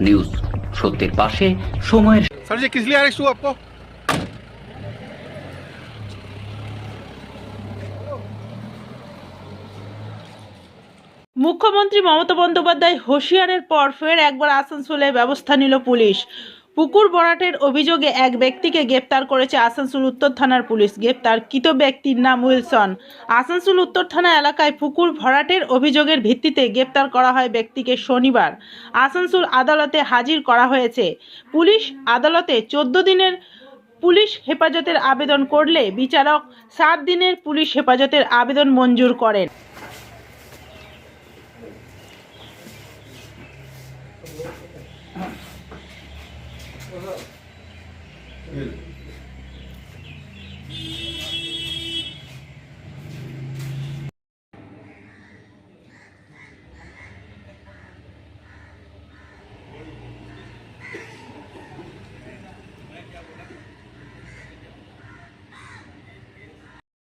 News সত্যের পাশে সময়ের सर जी किस लिए अरेस्ट हुआ आपको মুখ্যমন্ত্রী মমতা বন্দ্যোপাধ্যায় হুঁশিয়ারের পর ফের একবার আসানসোলে ব্যবস্থা নিল পুলিশ পুকুর বরাটের অভিযোগে এক ব্যক্তিকে গ্রেপ্তার করেছে আসানসোল উত্তর থানার পুলিশ। গ্রেপ্তার কৃত ব্যক্তির নাম উইলসন। আসানসোল উত্তর থানা এলাকায় পুকুর ভরাটের অভিযোগের ভিত্তিতে গ্রেপ্তার করা হয় ব্যক্তিকে শনিবার। আসানসোল আদালতে হাজির করা হয়েছে। পুলিশ আদালতে চোদ্দ দিনের পুলিশ হেফাজতের আবেদন করলে বিচারক সাত দিনের পুলিশ হেফাজতের আবেদন মঞ্জুর করেন।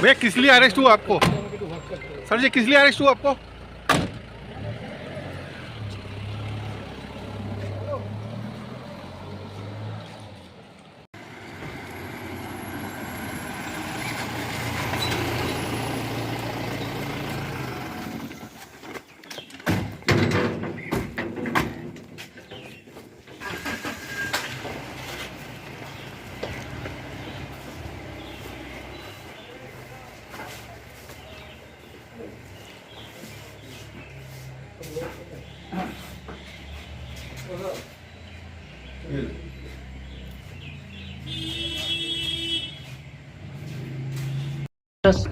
भैया किस लिए अरेस्ट हुआ आपको? सर जी किस लिए अरेस्ट हुआ आपको?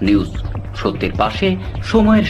নিউজ। সত্যের পাশে সময়ের